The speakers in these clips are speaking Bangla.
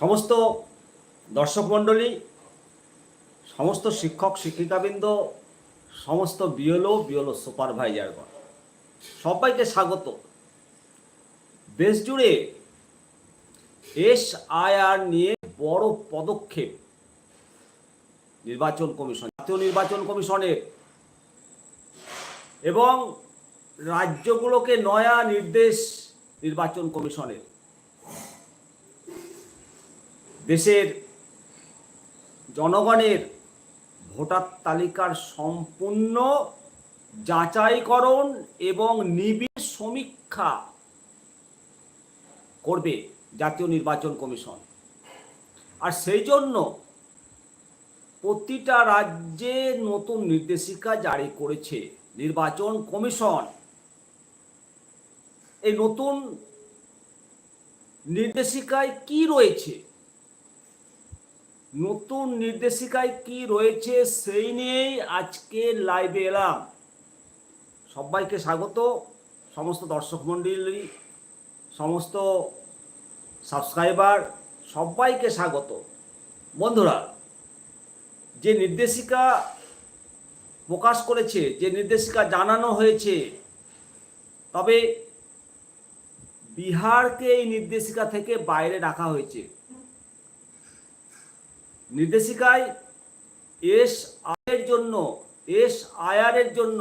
সমস্ত দর্শক মণ্ডলী, সমস্ত শিক্ষক, শিক্ষিকাবৃন্দ, সমস্ত বিএলও বিএলও সুপারভাইজারগণ, সবাইকে স্বাগত। দেশ জুড়ে এস আইআর নিয়ে বড় পদক্ষেপ নির্বাচন কমিশন, জাতীয় নির্বাচন কমিশনের। এবং রাজ্যগুলোকে নয়া নির্দেশ নির্বাচন কমিশনের। দেশের জনগণের ভোটার তালিকার সম্পূর্ণ যাচাইকরণ এবং নিবিড় সমীক্ষা করবে জাতীয় নির্বাচন কমিশন। আর সেই জন্য প্রতিটা রাজ্যে নতুন নির্দেশিকা জারি করেছে নির্বাচন কমিশন। এই নতুন নির্দেশিকায় কি রয়েছে? নতুন নির্দেশিকায় কি রয়েছে সেই নিয়েই আজকে লাইভে এলাম। সবাইকে স্বাগত। সমস্ত দর্শক মণ্ডলী, সমস্ত সাবস্ক্রাইবার সবাইকে স্বাগত। বন্ধুরা, যে নির্দেশিকা প্রকাশ করেছে, যে নির্দেশিকা জানানো হয়েছে, তবে বিহারকে এই নির্দেশিকা থেকে বাইরে রাখা হয়েছে। নির্দেশিকায় এস আয়ের জন্য, এস আয়ারের জন্য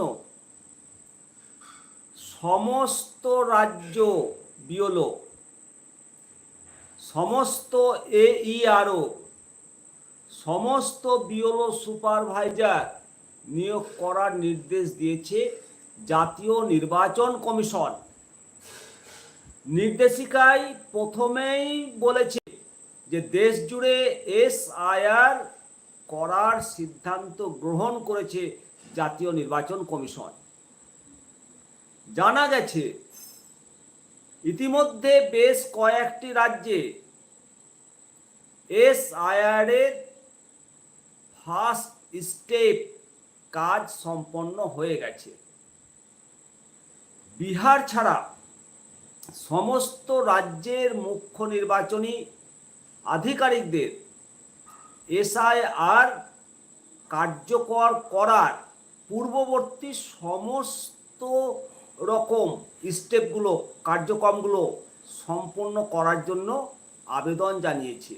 সমস্ত রাজ্য বিওলো সমস্ত এইআরও সমস্ত বিওলো সুপারভাইজার নিয়োগ করার নির্দেশ দিয়েছে জাতীয় নির্বাচন কমিশন। নির্দেশিকায় প্রথমেই বলেছে যে দেশ জুড়ে এস আইআর করার সিদ্ধান্ত গ্রহণ করেছে জাতীয় নির্বাচন কমিশন। জানা গেছে, ইতিমধ্যে বেশ কয়েকটি রাজ্যে এস আইআরের ফার্স্ট স্টেপ কাজ সম্পন্ন হয়ে গেছে। বিহার ছাড়া সমস্ত রাজ্যের মুখ্য নির্বাচনী আধিকারিকদের এসআইআর কার্যকর করার পূর্ববর্তী সমস্ত রকম স্টেপগুলো, কার্যক্রমগুলো সম্পন্ন করার জন্য আবেদন জানিয়েছে।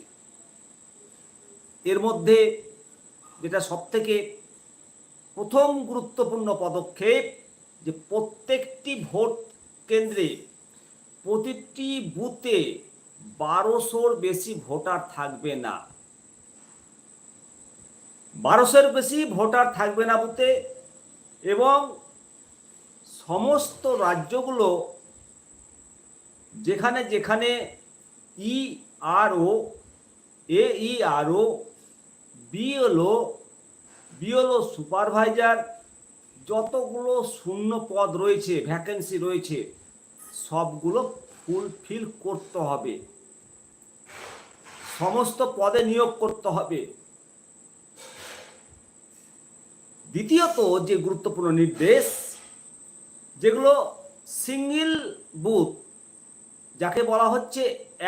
এর মধ্যে যেটা সবথেকে প্রথম গুরুত্বপূর্ণ পদক্ষেপ, যে প্রত্যেকটি ভোট কেন্দ্রে প্রতিটি বুথে বারোশোর বেশি ভোটার থাকবে না। বারোশোর বেশি ভোটার থাকবে না বুথে এবং সমস্ত রাজ্যগুলো যেখানে যেখানে E R O A E R O BLO BLO supervisor যতগুলো শূন্য পদ রয়েছে ভ্যাকেন্সি রয়েছে, সবগুলো ফুলফিল করতে হবে। সমস্ত পদে নিয়োগ করতে হবে। দ্বিতীয়ত যে গুরুত্বপূর্ণ নির্দেশ, যেগুলো সিঙ্গেল বুথ, যাকে বলা হচ্ছে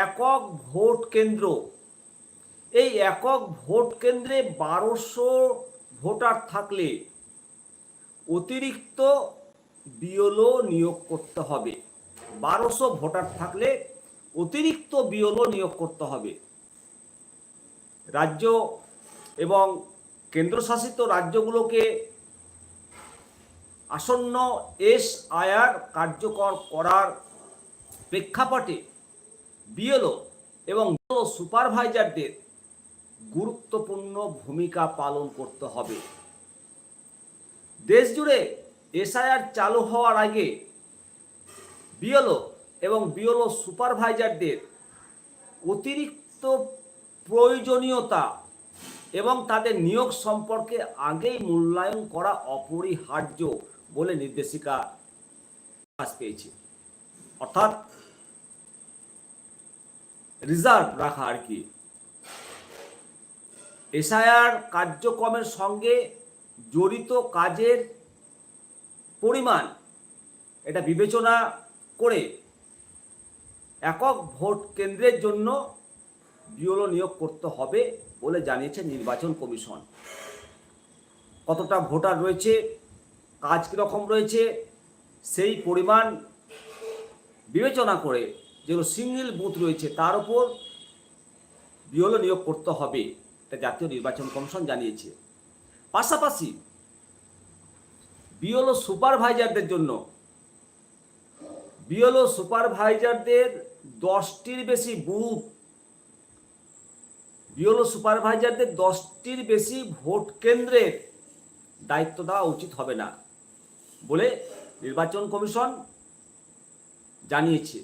একক ভোট কেন্দ্র। এই একক ভোট কেন্দ্রে বারোশো ভোটার থাকলে অতিরিক্ত বিওলো নিয়োগ করতে হবে। বারোশো ভোটার থাকলে অতিরিক্ত বিওলো নিয়োগ করতে হবে। রাজ্য এবং কেন্দ্রশাসিত রাজ্যগুলোকে আসন্ন এস আয়ার কার্যকর করার প্রেক্ষাপটে বিএলও এবং সুপারভাইজারদের গুরুত্বপূর্ণ ভূমিকা পালন করতে হবে। দেশ জুড়ে এসআইআর চালু হওয়ার আগে বিএলও এবং বিএলও সুপারভাইজারদের অতিরিক্ত প্রয়োজনীয়তা এবং তাদের নিয়োগ সম্পর্কে আগেই মূল্যায়ন করা অপরিহার্য বলে নির্দেশিকা প্রকাশ পেয়েছে। অর্থাৎ রিজার্ভ রাখা আর কি। এসআইআর কার্যক্রমের সঙ্গে জড়িত কাজের পরিমাণ, এটা বিবেচনা করে একক ভোট কেন্দ্রের জন্য বিওলো নিয়োগ করতে হবে বলে জানিয়েছে নির্বাচন কমিশন। কতটা ভোটার রয়েছে, কাজ কীরকম রয়েছে, সেই পরিমাণ বিবেচনা করে যেগুলো সিঙ্গেল বুথ রয়েছে তার উপর বিওলো নিয়োগ করতে হবে, এটা জাতীয় নির্বাচন কমিশন জানিয়েছে। পাশাপাশি বিওলো সুপারভাইজারদের জন্য বিওলো সুপারভাইজারদের দশটির বেশি বুথ। বিওলো সুপারভাইজারদের দশটির বেশি ভোট কেন্দ্রের দায়িত্ব দেওয়া উচিত হবে না বলে নির্বাচন কমিশন জানিয়েছে।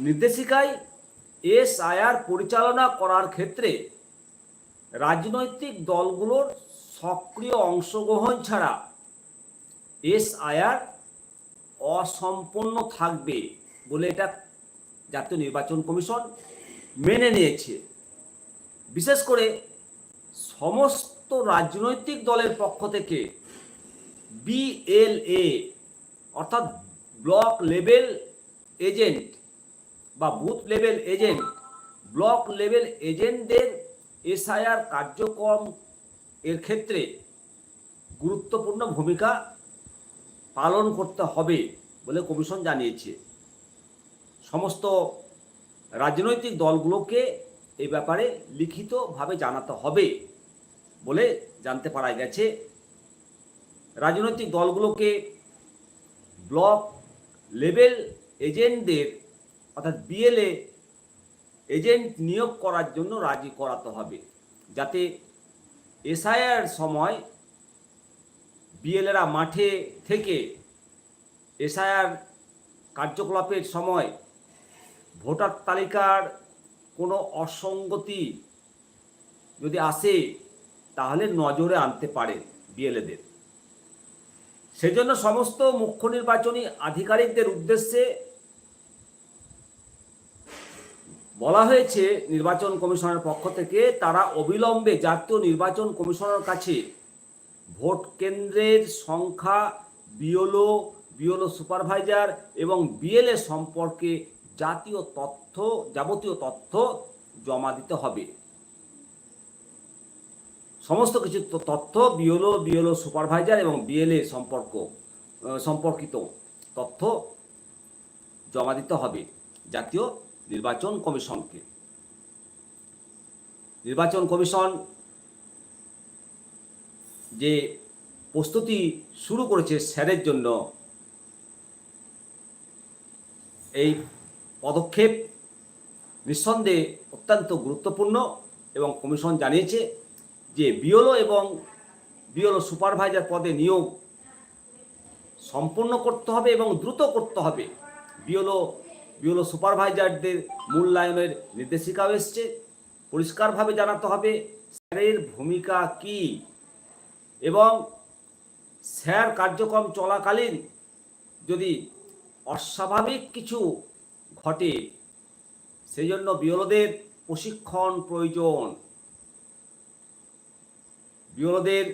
নির্দেশিকায় এস এসআইআর পরিচালনা করার ক্ষেত্রে রাজনৈতিক দলগুলোর সক্রিয় অংশগ্রহণ ছাড়া এসআইআর অসম্পন্ন থাকবে বলে এটা জাতীয় নির্বাচন কমিশন মেনে নিয়েছে। বিশেষ করে সমস্ত রাজনৈতিক দলের পক্ষ থেকে বিএলএ অর্থাৎ ব্লক লেভেল এজেন্ট বা booth level agent, block level এজেন্টদের এসআইআর কার্যক্রম এর ক্ষেত্রে গুরুত্বপূর্ণ ভূমিকা পালন করতে হবে বলে কমিশন জানিয়েছে। সমস্ত রাজনৈতিক দলগুলোকে এই ব্যাপারে লিখিতভাবে জানাতে হবে বলে জানতে পারা গেছে। রাজনৈতিক দলগুলোকে ব্লক লেভেল এজেন্টদের অর্থাৎ বিএলএ এজেন্ট নিয়োগ করার জন্য রাজি করাতে হবে, যাতে এসআইআর সময় বিএলএরা মাঠে থেকে এসআইআর কার্যকলাপের সময় ভোটার তালিকার কোনো অসঙ্গতি যদি আসে, তাহলে নজরে আনতে পারে বিএলএদের। সেজন্য সমস্ত মুখ্য নির্বাচনী আধিকারিকদের উদ্দেশ্যে বলা হয়েছে, নির্বাচন কমিশনের পক্ষ থেকে তারা অবিলম্বে জাতীয় নির্বাচন কমিশনের কাছে ভোট কেন্দ্রের সংখ্যা বিওলো বিওলো সুপারভাইজার এবং বিএলএ সম্পর্কে জাতীয় তথ্য, যাবতীয় তথ্য জমা দিতে হবে। সমস্ত কিছু তথ্য বিওলো বিওলো সুপারভাইজার এবং বিএলএ সম্পর্ক সম্পর্কিত তথ্য জমা দিতে হবে জাতীয় নির্বাচন কমিশনকে। নির্বাচন কমিশন যে প্রস্তুতি শুরু করেছে স্যারের জন্য, এই পদক্ষেপ নিঃসন্দেহে অত্যন্ত গুরুত্বপূর্ণ এবং কমিশন জানিয়েছে যে বিওলো এবং বিওলো সুপারভাইজার পদে নিয়োগ সম্পূর্ণ করতে হবে এবং দ্রুত করতে হবে। বিওলো বিওলো সুপারভাইজারদের মূল্যায়নের নির্দেশিকাও এসছে। পরিষ্কারভাবে জানাতে হবে স্যারের ভূমিকা কি? এবং স্যার কার্যক্রম চলাকালীন যদি অস্বাভাবিক কিছু ঘটে সেই জন্য বিওলোদের প্রশিক্ষণ প্রয়োজন। বিওলোদের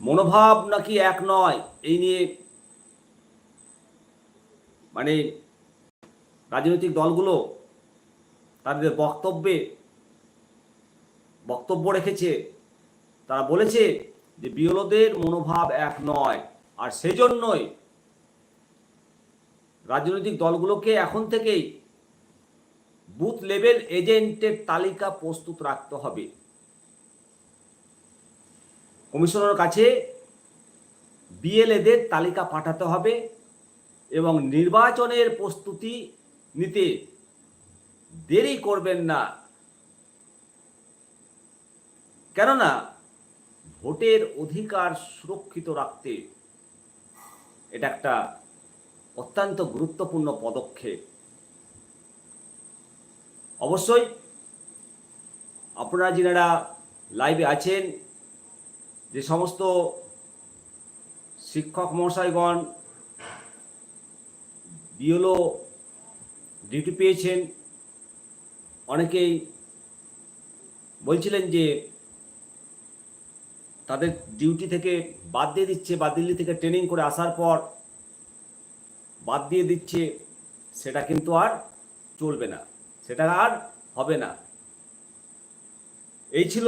মনোভাব নাকি এক নয়, এই নিয়ে মানে রাজনৈতিক দলগুলো তাদের বক্তব্যে বক্তব্য রেখেছে। তারা বলেছে যে বিওলোদের মনোভাব এক নয়। আর সেজন্যই রাজনৈতিক দলগুলোকে এখন থেকেই বুথ লেভেল এজেন্টের তালিকা প্রস্তুত রাখতে হবে। কমিশনের কাছে বিএলএদের তালিকা পাঠাতে হবে এবং নির্বাচনের প্রস্তুতি নিতে দেরি করবেন না। কেননা ভোটের অধিকার সুরক্ষিত রাখতে এটা একটা অত্যন্ত গুরুত্বপূর্ণ পদক্ষেপ। অবশ্যই আপনারা যিনারা লাইভে আছেন, যে সমস্ত শিক্ষক মহাশয়গণ বিওলো ডিউটি পেয়েছেন, অনেকেই বলছিলেন যে তাদের ডিউটি থেকে বাদ দিয়ে দিচ্ছে বা দিল্লি থেকে ট্রেনিং করে আসার পর বাদ দিয়ে দিচ্ছে, সেটা কিন্তু আর চলবে না, সেটা আর হবে না। এই ছিল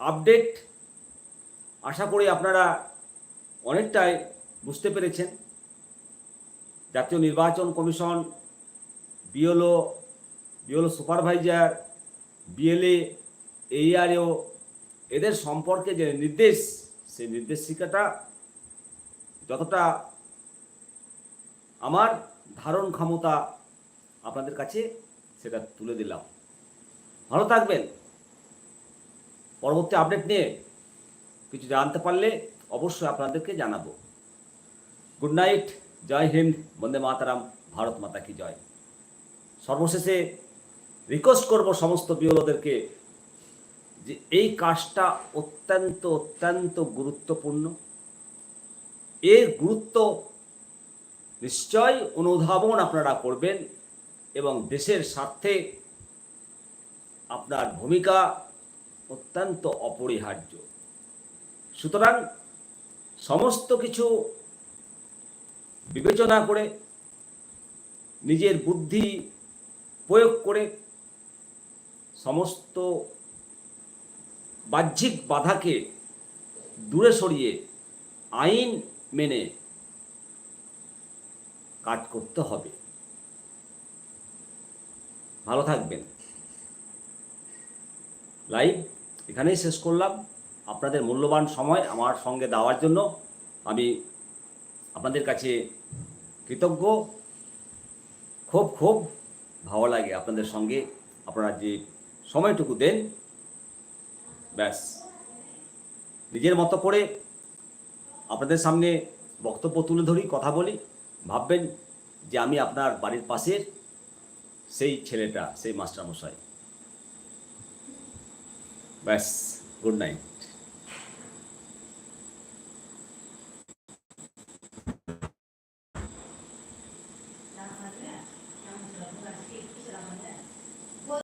আপডেট আশা করি আপনারা অনেকটাই বুঝতে পেরেছেন। জাতীয় নির্বাচন commission, BLO BLO supervisor, BLA AERO এদের সম্পর্কে যে নির্দেশ, সেই নির্দেশিকাটা যতটা আমার ধারণ ক্ষমতা আপনাদের কাছে, সেটা তুলে দিলাম। ভালো থাকবেন। পরবর্তী আপডেট নিয়ে কিছু জানতে পারলে অবশ্যই আপনাদেরকে জানাব। গুড নাইট, জয় হিন্দ, বন্দে মাতারাম, ভারত মাতা কি জয়। সর্বশেষে রিকোয়েস্ট করব সমস্ত বিওলোদেরকে যে এই কাজটা অত্যন্ত অত্যন্ত গুরুত্বপূর্ণ। এর গুরুত্ব নিশ্চয় অনুধাবন আপনারা করবেন এবং দেশের স্বার্থে আপনার ভূমিকা অত্যন্ত অপরিহার্য। সুতরাং সমস্ত কিছু বিবেচনা করে, নিজের বুদ্ধি প্রয়োগ করে সমস্ত বাহ্যিক বাধাকে দূরে সরিয়ে আইন মেনে কাজ করতে হবে। ভালো থাকবেন। লাইভ এখানেই শেষ করলাম। আপনাদের মূল্যবান সময় আমার সঙ্গে দেওয়ার জন্য আমি আপনাদের কাছে কৃতজ্ঞ। খুব খুব ভালো লাগে আপনাদের সঙ্গে। আপনারা যে সময়টুকু দেন ব্যাস। নিজের মতো করে আপনাদের সামনে বক্তব্য তুলে ধরি, কথা বলি। ভাববেন যে আমি আপনার বাড়ির পাশের সেই ছেলেটা, সেই মাস্টারমশাই। ব্যাস, গুড নাইট।